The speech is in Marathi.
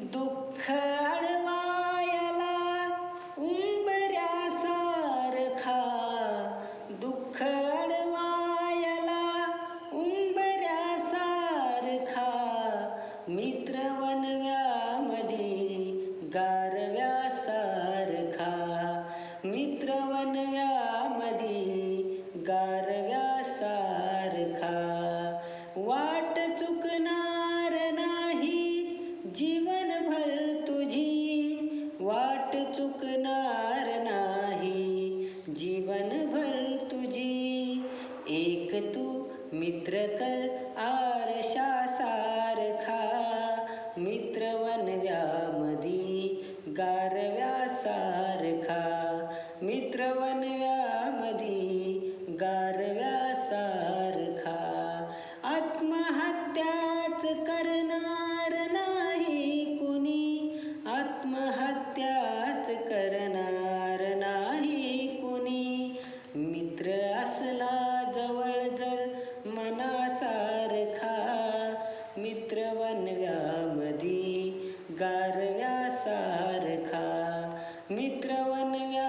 दुःख अडवायला उंबऱ्यासारखा. दुःख अडवायला उंबऱ्यासारखा. मित्र वनव्यामध्ये गारव्यासारखा. मित्र वनव्यामध्ये गार एक तू मित्र कर आरशासारखा मित्र वनव्यामधी गारव्यासारखा मित्र वनव्यामधी गार मित्र वनव्यामधी गारव्यासारखा मित्र वनव्यामधी